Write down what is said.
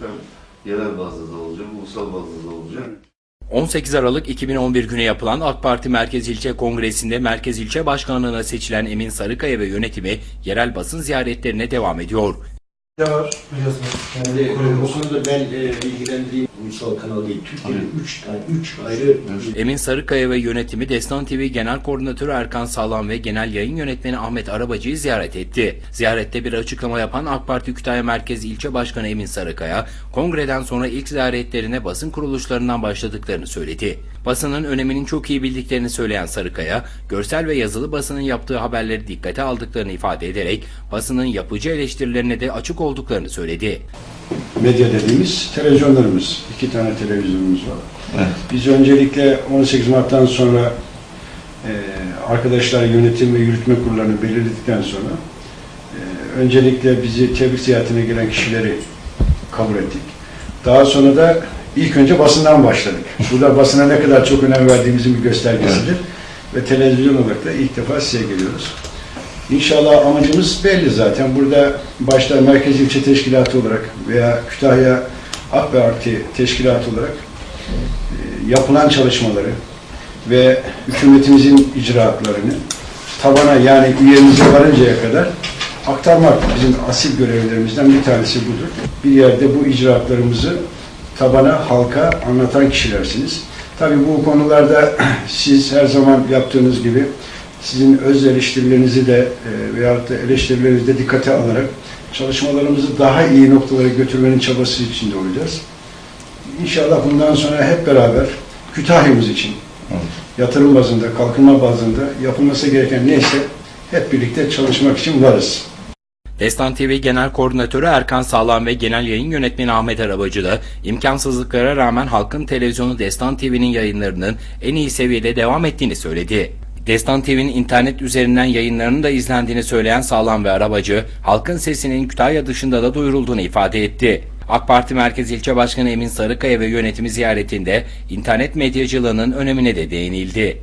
Hem yerel bazda da olacak, ulusal bazda da olacak. 18 Aralık 2011 günü yapılan AK Parti Merkez İlçe Kongresi'nde Merkez İlçe Başkanlığı'na seçilen Emin Sarıkaya ve yönetimi yerel basın ziyaretlerine devam ediyor. Ne var biliyorsunuz. Yani e, o konuda ben e, bilgilendireyim. Ulusal kanal değil. Türkiye'de üç tane, üç ayrı Emin Sarıkaya ve yönetimi Destan TV Genel Koordinatörü Erkan Sağlam ve Genel Yayın Yönetmeni Ahmet Arabacı'yı ziyaret etti. Ziyarette bir açıklama yapan AK Parti Kütahya Merkez İlçe Başkanı Emin Sarıkaya, kongreden sonra ilk ziyaretlerine basın kuruluşlarından başladıklarını söyledi. Basının öneminin çok iyi bildiklerini söyleyen Sarıkaya, görsel ve yazılı basının yaptığı haberleri dikkate aldıklarını ifade ederek basının yapıcı eleştirilerine de açık olduklarını söyledi. Medya dediğimiz televizyonlarımız. iki tane televizyonumuz var. Biz öncelikle 18 Mart'tan sonra e, arkadaşlar yönetim ve yürütme kurullarını belirledikten sonra e, öncelikle bizi tebrik ziyaretine gelen kişileri kabul ettik. Daha sonra da ilk önce basından başladık. Bu da basına ne kadar çok önem verdiğimizin bir göstergesidir. Ve televizyon olarak da ilk defa size geliyoruz. İnşallah amacımız belli zaten. Burada başta Merkez İlçe Teşkilatı olarak veya Kütahya AK Parti Teşkilatı olarak e, yapılan çalışmaları ve hükümetimizin icraatlarını tabana yani üyemize varıncaya kadar aktarmak bizim asil görevlerimizden bir tanesi budur. Bir yerde bu icraatlarımızı tabana, halka anlatan kişilersiniz. Tabii bu konularda siz her zaman yaptığınız gibi sizin öz eleştirilerinizi de e, veyahut da eleştirilerinizi de dikkate alarak çalışmalarımızı daha iyi noktalara götürmenin çabası içinde olacağız. İnşallah bundan sonra hep beraber Kütahya'mız için yatırım bazında, kalkınma bazında yapılması gereken neyse hep birlikte çalışmak için varız. Destan TV Genel Koordinatörü Erkan Sağlam ve Genel Yayın Yönetmeni Ahmet Arabacı da imkansızlıklara rağmen halkın televizyonu Destan TV'nin yayınlarının en iyi seviyede devam ettiğini söyledi. Destan TV'nin internet üzerinden yayınlarının da izlendiğini söyleyen Sağlam ve Arabacı, halkın sesinin Kütahya dışında da duyurulduğunu ifade etti. AK Parti Merkez İlçe Başkanı Emin Sarıkaya ve yönetimi ziyaretinde internet medyacılığının önemine de değinildi.